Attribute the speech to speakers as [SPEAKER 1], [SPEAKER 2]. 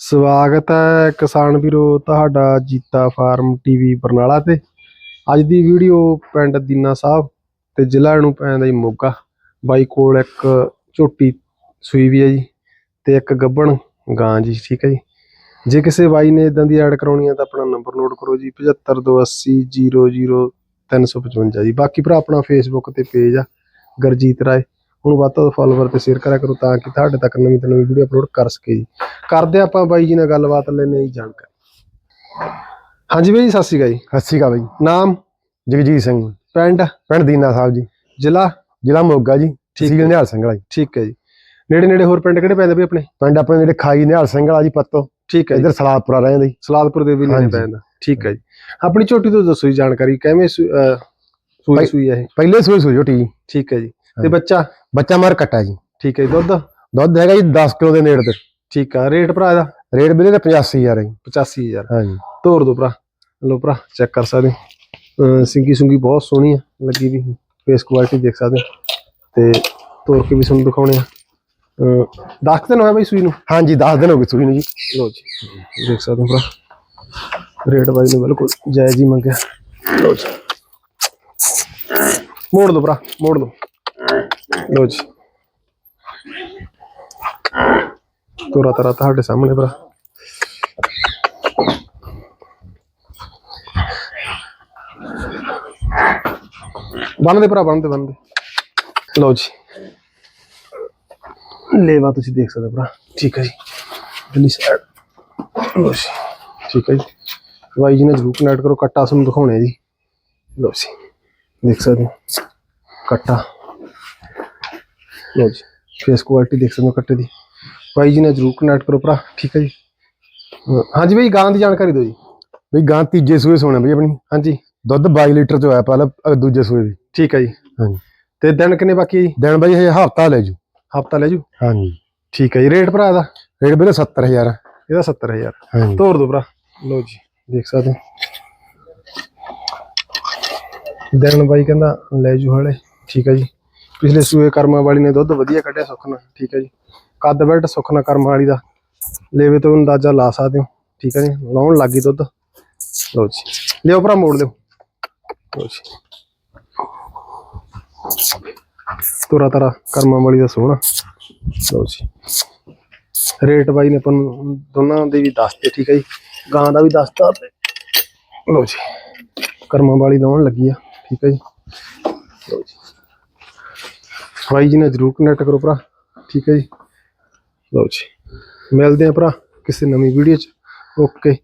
[SPEAKER 1] ਸਵਾਗਤ ਹੈ ਕਿਸਾਨ ਵੀਰੋ ਤੁਹਾਡਾ ਜੀਤਾ ਫਾਰਮ ਟੀਵੀ ਬਰਨਾਲਾ ਤੇ। ਅੱਜ ਦੀ ਵੀਡੀਓ ਪਿੰਡ ਦੀਨਾ ਸਾਹਿਬ ਤੇ ਜ਼ਿਲ੍ਹਾ ਨੂੰ ਪੈਂਦਾ ਜੀ ਮੋਗਾ ਬਾਈ ਕੋਲ ਇੱਕ ਝੋਟੀ ਸੂਈ ਵੀ ਹੈ ਜੀ ਤੇ ਇੱਕ ਗੱਬਣ ਗਾਂ ਜੀ, ਠੀਕ ਹੈ ਜੀ। ਜੇ ਕਿਸੇ ਬਾਈ ਨੇ ਇਦਾਂ ਦੀ ਐਡ ਕਰਾਉਣੀ ਹੈ ਤਾਂ ਆਪਣਾ ਨੰਬਰ ਨੋਟ ਕਰੋ ਜੀ 7528000355 ਜੀ। ਬਾਕੀ ਭਰਾ ਆਪਣਾ ਫੇਸਬੁੱਕ ਤੇ ਪੇਜ ਆ, ਗਰਜੀਤ ਰਾਏ। ਉਹਨੂੰ ਵੱਧ ਤੋਂ ਵੱਧ ਫਾਲੋਵਰ ਤੇ ਸ਼ੇਅਰ ਕਰਿਆ ਕਰੋ ਤਾਂ ਕਿ ਤੁਹਾਡੇ ਤੱਕ ਨਵੀਂ ਤੋਂ ਨਵੀਂ ਵੀਡੀਓ ਅਪਲੋਡ ਕਰ ਸਕੇ ਜੀ। ਕਰਦੇ ਆਪਾਂ ਬਾਈ ਜੀ ਨਾਲ ਗੱਲਬਾਤ ਲੈਣੇ ਜੀ ਜਾਣਕਾਰੀ। ਹਾਂਜੀ ਬਾਈ ਜੀ ਸਤਿ ਸ਼੍ਰੀ ਅਕਾਲ ਜੀ।
[SPEAKER 2] ਸਤਿ ਸ਼੍ਰੀ ਅਕਾਲ ਬਾਈ।
[SPEAKER 1] ਨਾਮ?
[SPEAKER 2] ਜਗਜੀਤ ਸਿੰਘ।
[SPEAKER 1] ਪਿੰਡ?
[SPEAKER 2] ਪਿੰਡ ਦੀਨਾ ਸਾਹਿਬ ਜੀ।
[SPEAKER 1] ਜ਼ਿਲ੍ਹਾ?
[SPEAKER 2] ਜ਼ਿਲ੍ਹਾ ਮੋਗਾ ਜੀ।
[SPEAKER 1] ਠੀਕ
[SPEAKER 2] ਤਹਿਸੀਲ
[SPEAKER 1] ਹੈ।
[SPEAKER 2] ਨਿਹਾਲ ਸਿੰਘ ਵਾਲਾ ਜੀ।
[SPEAKER 1] ਠੀਕ ਹੈ ਜੀ। ਨੇੜੇ ਨੇੜੇ ਹੋਰ ਪਿੰਡ ਕਿਹੜੇ ਪੈਂਦੇ ਬਈ ਆਪਣੇ?
[SPEAKER 2] ਪਿੰਡ ਆਪਣੇ ਜਿਹੜੇ ਖਾਈ ਨਿਹਾਲ ਸਿੰਘ ਵਾਲਾ ਜੀ ਪੱਤੋ।
[SPEAKER 1] ਠੀਕ ਹੈ
[SPEAKER 2] ਇਧਰ ਸਲਾਦਪੁਰਾ ਰਹਿੰਦੇ ਜੀ।
[SPEAKER 1] ਸਲਾਦਪੁਰ ਦੇ ਵੀ ਨੇੜੇ। ਪੈਂਦਾ। ਠੀਕ ਹੈ ਜੀ। ਆਪਣੀ ਝੋਟੀ ਤੋਂ ਦੱਸੋ ਜੀ ਜਾਣਕਾਰੀ ਕਿਵੇਂ ਸੂਈ ਸੂਈ ਹੈ ਇਹ?
[SPEAKER 2] ਪਹਿਲੇ ਸੂਈ ਸੂਈ ਝੋਟੀ ਜੀ।
[SPEAKER 1] ਠੀਕ ਹੈ ਜੀ। ਤੇ। ਬੱਚਾ
[SPEAKER 2] ਬੱਚਾ ਮਾਰ ਕੱਟਾ ਜੀ।
[SPEAKER 1] ਠੀਕ ਹੈ ਜੀ ਦੁੱਧ?
[SPEAKER 2] ਦੁੱਧ ਹੈਗਾ ਜੀ 10 ਕਿਲੋ ਦੇ ਨੇੜੇ ਤੇ।
[SPEAKER 1] ਠੀਕ ਆ ਰੇਟ ਭਰਾ ਦਾ
[SPEAKER 2] ਰੇਟ ਵੀਰੇ ਦਾ 85000 ਹੈ ਜੀ।
[SPEAKER 1] 85000
[SPEAKER 2] ਹਾਂਜੀ
[SPEAKER 1] ਤੋਰ ਦੋ ਭਰਾ। ਲੋ ਭਰਾ ਚੈੱਕ ਕਰ ਸਕਦੇ। ਹੋ। ਅਹ ਸਿੰਗੀ ਸੁੰਗੀ ਬਹੁਤ ਸੋਹਣੀ ਆ ਲੱਗੀ ਵੀ। ਫੇਸ ਕੁਆਲਿਟੀ ਦੇਖ ਸਕਦੇ ਹੋ। ਤੇ ਤੋਰ ਕੇ ਵੀ ਤੁਹਾਨੂੰ ਦਿਖਾਉਣੇ ਆ। ਅਹ 10 ਦਿਨ ਹੋਇਆ ਬਈ ਸੂਈ ਨੂੰ?
[SPEAKER 2] ਹਾਂਜੀ 10 ਦਿਨ ਹੋ ਗਏ ਸੂਈ ਨੂੰ ਜੀ।
[SPEAKER 1] ਲੋ ਜੀ ਦੇਖ ਸਕਦੇ ਹੋ ਭਰਾ। ਰੇਟ ਬਾਈ ਨੇ ਬਿਲਕੁਲ ਜਾਇਜ਼ ਹੀ ਮੰਗਿਆ। ਲੋ ਜੀ। ਮੋੜ ਦੋ ਭਰਾ ਮੋੜ ਦੋ। ਲੋ ਜੀ। ਤੋਰਾ ਤਰਾ ਤੁਹਾਡੇ ਸਾਹਮਣੇ ਭਰਾ। ਬੰਨਦੇ ਭਰਾ ਬੰਨਦੇ ਬੰਨਦੇ ਲਓ ਜੀ। ਲੇਵਾ ਤੁਸੀਂ ਦੇਖ ਸਕਦੇ ਹੋ ਭਰਾ। ਠੀਕ ਹੈ ਜੀ। ਦਿੱਲੀ ਸਾਈਡ ਲਓ ਜੀ। ਠੀਕ ਹੈ ਜੀ। ਬਾਈ ਜੀ ਨੇ ਜ਼ਰੂਰ ਕਨੈਕਟ ਕਰੋ, ਕੱਟਾ ਤੁਹਾਨੂੰ ਦਿਖਾਉਣੇ ਜੀ। ਲਓ ਜੀ। ਦੇਖ ਸਕਦੇ ਹੋ। ਕੱਟਾ। ਲਓ ਜੀ ਫੇਸ ਕੁਆਲਿਟੀ ਦੇਖ ਸਕਦੇ ਹੋ ਕੱਟੇ ਦੀ। ਬਾਈ ਜੀ ਨੇ ਜ਼ਰੂਰ ਕਨੈਕਟ ਕਰੋ ਭਰਾ ਠੀਕ ਹੈ ਜੀ। ਹਾਂਜੀ ਬਾਈ ਗਾਂ ਦੀ ਜਾਣਕਾਰੀ ਦਿਓ ਜੀ।
[SPEAKER 2] ਬਈ ਗਾਂ ਤੀਜੇ ਸੂਏ ਸੋਣਾ ਬਈ ਆਪਣੀ
[SPEAKER 1] ਹਾਂਜੀ।
[SPEAKER 2] ਦੁੱਧ 22 ਲੀਟਰ ਚ ਹੋਇਆ ਪਹਿਲਾਂ ਦੂਜੇ ਸੂਏ ਵੀ
[SPEAKER 1] ਠੀਕ ਹੈ ਜੀ।
[SPEAKER 2] ਹਾਂਜੀ।
[SPEAKER 1] ਤੇ ਦਿਨ ਕਿੰਨੇ ਬਾਕੀ ਹੈ ਜੀ?
[SPEAKER 2] ਦਿਨ ਬਾਈ ਇਹ ਹਫਤਾ ਲੈ ਜੂ।
[SPEAKER 1] ਹਫਤਾ ਲੈ ਜੂ?
[SPEAKER 2] ਹਾਂਜੀ।
[SPEAKER 1] ਠੀਕ ਹੈ ਜੀ। ਰੇਟ ਭਰਾ ਦਾ
[SPEAKER 2] ਰੇਟ ਵੀਰੇ 70000
[SPEAKER 1] ਇਹਦਾ 70000
[SPEAKER 2] ਹਾਂਜੀ।
[SPEAKER 1] ਤੋਰ ਦੋ ਭਰਾ। ਲਓ ਜੀ ਦੇਖ ਸਕਦੇ ਦਿਨ ਬਾਈ ਕਹਿੰਦਾ ਲੈ ਜੂ ਹਲੇ। ਠੀਕ ਹੈ ਜੀ। ਪਿਛਲੇ ਸੂਏ ਕਰਮਾਂ ਵਾਲੀ ਨੇ ਦੁੱਧ ਵਧੀਆ ਕੱਢਿਆ ਸੁਖਨਾ, ਠੀਕ ਹੈ ਜੀ। ਕੱਦ ਬੈਲਟ ਸੁਖਨਾ ਕਰਮਾਂ ਵਾਲੀ ਦਾ। ਲੇਵੇ ਤੋਂ ਅੰਦਾਜ਼ਾ ਲਾ ਸਕਦੇ ਹੋ, ਠੀਕ ਹੈ ਜੀ। ਲਾਉਣ ਲੱਗੀ ਦੁੱਧ। ਲਓ ਜੀ। ਲਿਓ ਭਰਾ, ਮੋੜ ਲਿਓ। ਲਓ ਜੀ। ਤੁਰਾ ਤਰਾ ਕਰਮਾਂ ਵਾਲੀ ਦਾ ਸੋਹਣਾ। ਲਓ ਜੀ। ਰੇਟ ਬਾਈ ਨੇ ਆਪਾਂ ਦੋਨਾਂ ਦੇ ਵੀ ਦੱਸਤੇ, ਠੀਕ ਹੈ ਜੀ। ਗਾਂ ਦਾ ਵੀ ਦੱਸਤਾ ਲਓ ਜੀ। ਕਰਮਾਂ ਵਾਲੀ ਲਾਉਣ ਲੱਗੀ ਆ, ਠੀਕ ਹੈ ਜੀ। ਲਓ ਜੀ। ਬਾਈ ਜੀ ਨਾਲ ਜ਼ਰੂਰ ਕਨੈਕਟ ਕਰੋ ਭਰਾ। ਠੀਕ ਹੈ ਜੀ। ਲਓ ਜੀ। ਮਿਲਦੇ ਆ ਭਰਾ ਕਿਸੇ ਨਵੀਂ ਵੀਡੀਓ 'ਚ। ਓਕੇ